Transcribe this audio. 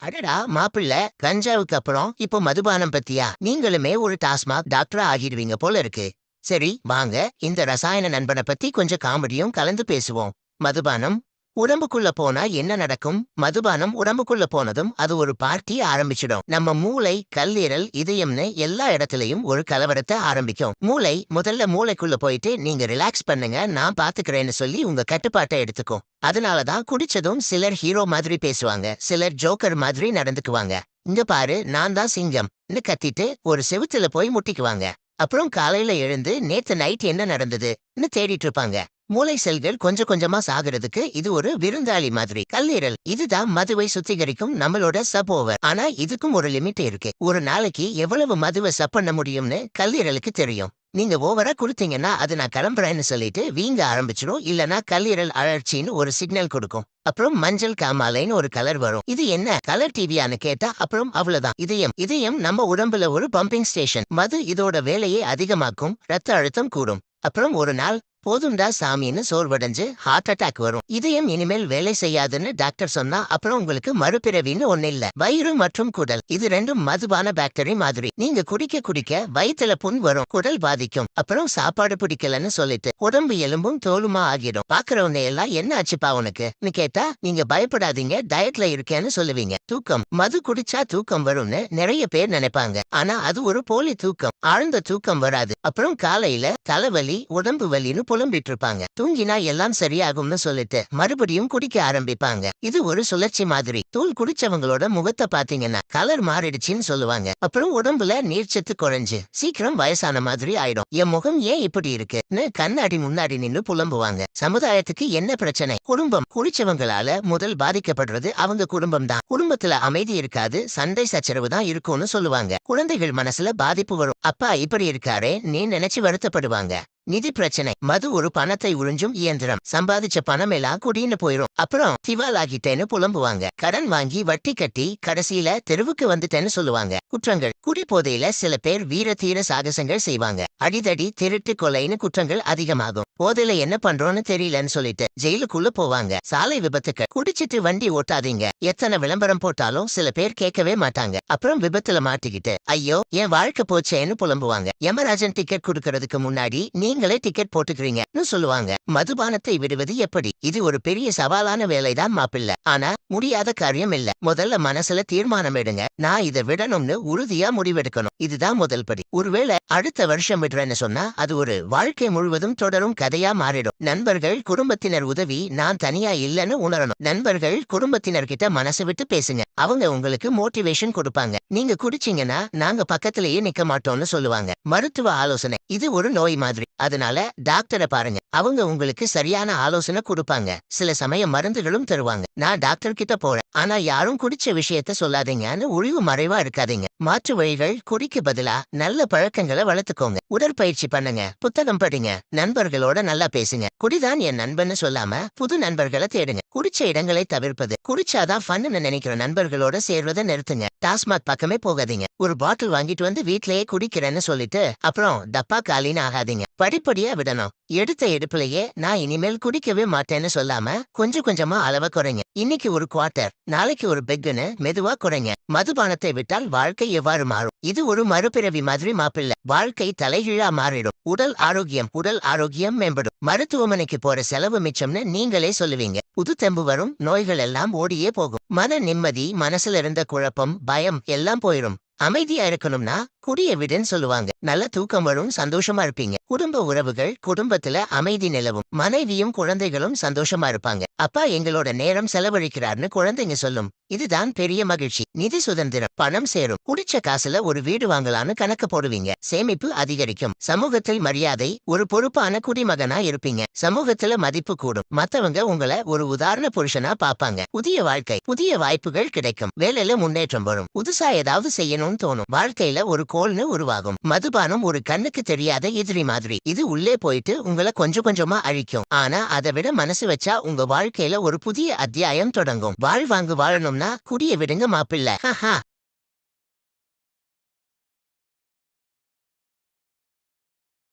அடடா மாப்பிள்ள கஞ்சாவுக்கு அப்புறம் இப்போ மதுபானம் பத்தியா? நீங்களுமே ஒரு டாஸ்மாக் டாக்டரா ஆகிடுவீங்க போல இருக்கு. சரி வாங்க இந்த ரசாயன நண்பனை பத்தி கொஞ்சம் காமெடியும் கலந்து பேசுவோம். மதுபானம் உடம்புக்குள்ள போனா என்ன நடக்கும்? மதுபானம் உடம்புக்குள்ள போனதும் அது ஒரு பார்ட்டி ஆரம்பிச்சிடும். நம்ம மூளை கல்லீரல் இதயம்னு எல்லா இடத்துலயும் ஒரு கலவரத்தை ஆரம்பிக்கும். மூளை முதல்ல மூளைக்குள்ள போயிட்டு நீங்க ரிலாக்ஸ் பண்ணுங்க நான் பாத்துக்கிறேன்னு சொல்லி உங்க கட்டுப்பாட்டை எடுத்துக்கும் அதனாலதான் குடிச்சதும் சிலர் ஹீரோ மாதிரி பேசுவாங்க சிலர் ஜோக்கர் மாதிரி நடந்துக்குவாங்க. இங்க பாரு நான் தான் சிங்கம்னு கத்திட்டு ஒரு செவுத்துல போய் முட்டிக்குவாங்க. அப்புறம் காலையில எழுந்து நேத்து நைட் என்ன நடந்ததுன்னு தேடிட்டு இருப்பாங்க. மூளை செல்கள் கொஞ்சம் கொஞ்சமா சாகிறதுக்கு இது ஒரு விருந்தாளி மாதிரி. கல்லீரல் இதுதான் மதுவை சுத்திகரிக்கும் நம்மளோட சப் ஓவர் ஆனா இதுக்கும் ஒரு லிமிட் இருக்கு. ஒரு நாளைக்கு எவ்வளவு மதுவை சப் பண்ண முடியும்னு கல்லீரலுக்கு தெரியும். நீங்க ஓவரா கொடுத்தீங்கன்னா அது நான் கிளம்புறேன்னு சொல்லிட்டு வீங்க ஆரம்பிச்சிடும் இல்லனா கல்லீரல் அழற்சின்னு ஒரு சிக்னல் கொடுக்கும். அப்புறம் மஞ்சள் காமாலைன்னு ஒரு கலர் வரும். இது என்ன? கலர் டிவியான்னு கேட்டா அப்புறம் அவ்வளவுதான். இதயம் இதயம் நம்ம உடம்புல ஒரு பம்பிங் ஸ்டேஷன் மது இதோட வேலையை அதிகமாக்கும். ரத்த அழுத்தம் கூடும். அப்புறம் ஒரு நாள் போதும்டா சாமின்னு சோர்வடைஞ்சு ஹார்ட் அட்டாக் வரும். இதயம் இனிமேல் வேலை செய்யாதுன்னு டாக்டர் சொன்னா அப்புறம் உங்களுக்கு மறுபிறவின்னு ஒண்ணு இல்ல. வயிறு மற்றும் குடல். இது ரெண்டும் மதுபான பாக்டரி மாதிரி. நீங்க குடிக்க குடிக்க வயித்துல புண் வரும். குடல் பாதிக்கும். அப்புறம் சாப்பாடு பிடிக்கலன்னு சொல்லிட்டு உடம்பு எலும்பும் தோலுமா ஆகிடும். பாக்குறவங்க எல்லாம் என்ன ஆச்சுப்பா உனக்கு? கேட்டா நீங்க பயப்படாதீங்க. டயட்ல இருக்கேன்னு சொல்லுவீங்க. தூக்கம். மது குடிச்சா தூக்கம் வரும்னு நிறைய பேர் நினைப்பாங்க. ஆனா அது ஒரு போலி தூக்கம். ஆழ்ந்த தூக்கம் வராது. அப்புறம் காலையில தலைவலி உடம்பு வலின்னு புலம்பிட்டு இருப்பாங்க தூங்கினா எல்லாம் சரியாகும்னு சொல்லிட்டு மறுபடியும் குடிக்க ஆரம்பிப்பாங்க. இது ஒரு சுழற்சி மாதிரி. தூள் குடிச்சவங்களோட முகத்தை பாத்தீங்கன்னா கலர் மாறிடுச்சுன்னு சொல்லுவாங்க. அப்புறம் உடம்புல நீர்ச்சத்து குறைஞ்சு சீக்கிரம் வயசான மாதிரி ஆயிடும். என் முகம் ஏன் இப்படி இருக்குன்னு கண்ணாடி முன்னாடி நின்னு புலம்புவாங்க. சமுதாயத்துக்கு என்ன பிரச்சனை? குடும்பம். குடிச்சவங்களால முதல் பாதிக்கப்படுறது அவங்க குடும்பம் தான் குடும்பத்துல அமைதி இருக்காது சண்டை சச்சரவு தான் இருக்கும்னு சொல்லுவாங்க. குழந்தைகள் மனசுல பாதிப்பு வரும். அப்பா இப்படி இருக்காரே நீ நினைச்சு வருத்தப்படுவாங்க. நிதி பிரச்சனை. மது ஒரு பணத்தை உறிஞ்சும் இயந்திரம். சம்பாதிச்ச பணம் எல்லாம் குடின்னு போயிரும். அப்புறம் திவால் ஆகிட்டேன்னு புலம்புவாங்க. கடன் வாங்கி வட்டி கட்டி கடைசியில தெருவுக்கு வந்துட்டேன்னு சொல்லுவாங்க. குற்றங்கள். குடிபோதையில சில பேர் வீர தீர சாகசங்கள் செய்வாங்க. அடிதடி திருட்டு கொலைன்னு குற்றங்கள் அதிகமாகும். போதையில என்ன பண்றோம்னு தெரியலன்னு சொல்லிட்டு ஜெயிலுக்குள்ள போவாங்க. சாலை விபத்துக்கள். குடிச்சிட்டு வண்டி ஓட்டாதீங்க. எத்தனை விளம்பரம் போட்டாலும் சில பேர் கேட்கவே மாட்டாங்க. அப்புறம் விபத்துல மாட்டிக்கிட்டு ஐயோ என் வாழ்க்கை போச்சேன்னு புலம்புவாங்க. யமராஜன் டிக்கெட் கொடுக்கறதுக்கு முன்னாடி நீங்களே டிக்கெட் போட்டுக்கிறீங்கன்னு சொல்லுவாங்க. மதுபானத்தை விடுவது எப்படி? இது ஒரு பெரிய சவாலான வேலைதான் மாப்பிள்ள. ஆனா முடியாத காரியம் இல்ல. முதல்ல மனசுல தீர்மானம் எடுங்க. நான் இதை விடணும்னு உறுதியா முடிவெடுக்கணும். இதுதான் முதல் படி. ஒருவேளை அடுத்த வருஷம் விடுறேன்னு சொன்னா அது ஒரு வாழ்க்கை முழுவதும் தொடரும் கதையா மாறிடும். நண்பர்கள் குடும்பத்தினர் உதவி நான் தனியா இல்லைன்னு உணரணும். நண்பர்கள் குடும்பத்தினர் கிட்ட மனசு விட்டு பேசுங்க. அவங்க உங்களுக்கு மோட்டிவேஷன் கொடுப்பாங்க. நீங்க குடிச்சீங்கன்னா நாங்க பக்கத்திலேயே நிக்க மாட்டோம்னு சொல்லுவாங்க. மருத்துவ ஆலோசனை. இது ஒரு நோய் மாதிரி. அதனால டாக்டரை பாருங்க. அவங்க உங்களுக்கு சரியான ஆலோசனை கொடுப்பாங்க. சில சமயம் மருந்துகளும் தருவாங்க. நான் டாக்டர் கிட்ட போறேன். ஆனா யாரும் குடிச்ச விஷயத்த சொல்லாதீங்கன்னு ஒழிவு மறைவா இருக்காதீங்க. மாற்று வழிகள் குடிக்கு பதிலா நல்ல பழக்கங்களை வளர்த்துக்கோங்க. உடற்பயிற்சி பண்ணுங்க. புத்தகம் படிங்க. நண்பர்களோட நல்லா பேசுங்க. குடிதான் என் நண்பன்னு சொல்லாம புது நண்பர்களை தேடுங்க. குடிச்ச இடங்களை தவிர்ப்பது. குடிச்சாதான் ஃபன்னு நினைக்கிற நண்பர்களோட சேர்வதை நிறுத்துங்க. டாஸ்மாக் பக்கமே போகாதீங்க. ஒரு பாட்டில் வாங்கிட்டு வந்து வீட்லயே குடிக்கிறேன்னு சொல்லிட்டு அப்புறம் டப்பா காலின்னு ஆகாதீங்க. படிப்படியா விடணும். எடுத்த எடுப்புலயே நான் இனிமேல் குடிக்கவே மாட்டேன்னு சொல்லாம கொஞ்சம் கொஞ்சமா அளவை குறைங்க. இன்னைக்கு ஒரு குவார்ட்டர் நாளைக்கு ஒரு பெக்குன்னு மெதுவா குறைங்க. மதுபானத்தை விட்டால் வாழ்க்கை எவ்வாறு மாறும்? இது ஒரு மறுபிறவி மாதிரி மாப்பிள்ள. வாழ்க்கை தலைகீழா மாறிடும். உடல் ஆரோக்கியம் உடல் ஆரோக்கியம் மேம்படும். மருத்துவமனைக்கு போற செலவு மிச்சம்னு நீங்களே சொல்லுவீங்க. புது தெம்பு வரும் நோய்கள் எல்லாம் ஓடியே போகும். மன நிம்மதி மனசுல இருந்த குழப்பம் பயம் எல்லாம் போயிடும் அமைதியா இருக்கணும்னா குடி விடுன்னு சொல்லுவாங்க. நல்ல தூக்கம் வரும் சந்தோஷமா இருப்பீங்க. குடும்ப உறவுகள் குடும்பத்துல அமைதி நிலவும். மனைவியும் குழந்தைகளும் சந்தோஷமா இருப்பாங்க. அப்பா எங்களோட நேரம் செலவழிக்கிறார்னு குழந்தைங்க சொல்லும். இதுதான் பெரிய மகிழ்ச்சி. நிதி சுதந்திரம் பணம் சேரும். குடிச்ச காசுல ஒரு வீடு வாங்கலான்னு கணக்கு போடுவீங்க. சேமிப்பு அதிகரிக்கும். சமூகத்தில் மரியாதை ஒரு பொறுப்பான குடிமகனா இருப்பீங்க. சமூகத்துல மதிப்பு கூடும். மத்தவங்க உங்களை ஒரு உதாரண புருஷனா பாப்பாங்க புதிய வாழ்க்கை புதிய வாய்ப்புகள் கிடைக்கும். வேலையில முன்னேற்றம் வரும். புதுசா ஏதாவது செய்யணும் செய்யணும்னு தோணும். வாழ்க்கையில ஒரு கோல்னு உருவாகும். மதுபானம் ஒரு கண்ணுக்கு தெரியாத எதிரி மாதிரி. இது உள்ளே போயிட்டு உங்களை கொஞ்சம் கொஞ்சமா அழிக்கும். ஆனா அதை விட மனசு வச்சா உங்க வாழ்க்கையில ஒரு புதிய அத்தியாயம் தொடங்கும். வாழ்வாங்கு வாழணும்னா குடிய விடுங்க மாப்பிள்ள.